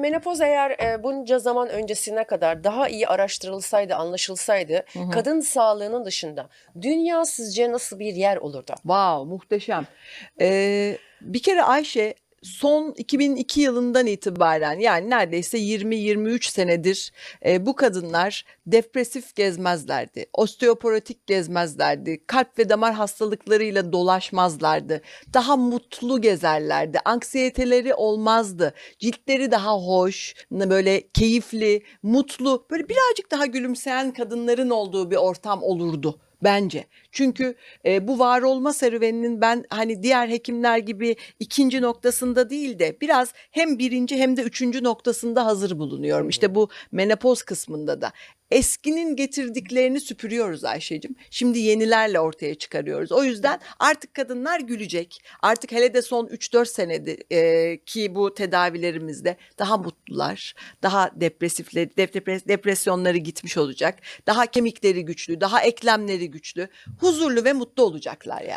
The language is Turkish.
Menopoz eğer e, bunca zaman öncesine kadar daha iyi araştırılsaydı, anlaşılsaydı kadın sağlığının dışında dünya sizce nasıl bir yer olurdu? Wow, muhteşem. Ee, bir kere Ayşe son 2002 yılından itibaren yani neredeyse 20-23 senedir e, bu kadınlar depresif gezmezlerdi. Osteoporotik gezmezlerdi. Kalp ve damar hastalıklarıyla dolaşmazlardı. Daha mutlu gezerlerdi. Anksiyeteleri olmazdı. Ciltleri daha hoş, böyle keyifli, mutlu, böyle birazcık daha gülümseyen kadınların olduğu bir ortam olurdu bence. Çünkü e, bu var olma serüveninin ben hani diğer hekimler gibi ikinci noktasında değil de biraz hem birinci hem de üçüncü noktasında hazır bulunuyorum. İşte bu menopoz kısmında da. Eskinin getirdiklerini süpürüyoruz Ayşe'cim. Şimdi yenilerle ortaya çıkarıyoruz. O yüzden artık kadınlar gülecek. Artık hele de son 3-4 senedir e, ki bu tedavilerimizde daha mutlular, daha depresifler, depres- depresyonları gitmiş olacak. Daha kemikleri güçlü, daha eklemleri güçlü, huzurlu ve mutlu olacaklar yani.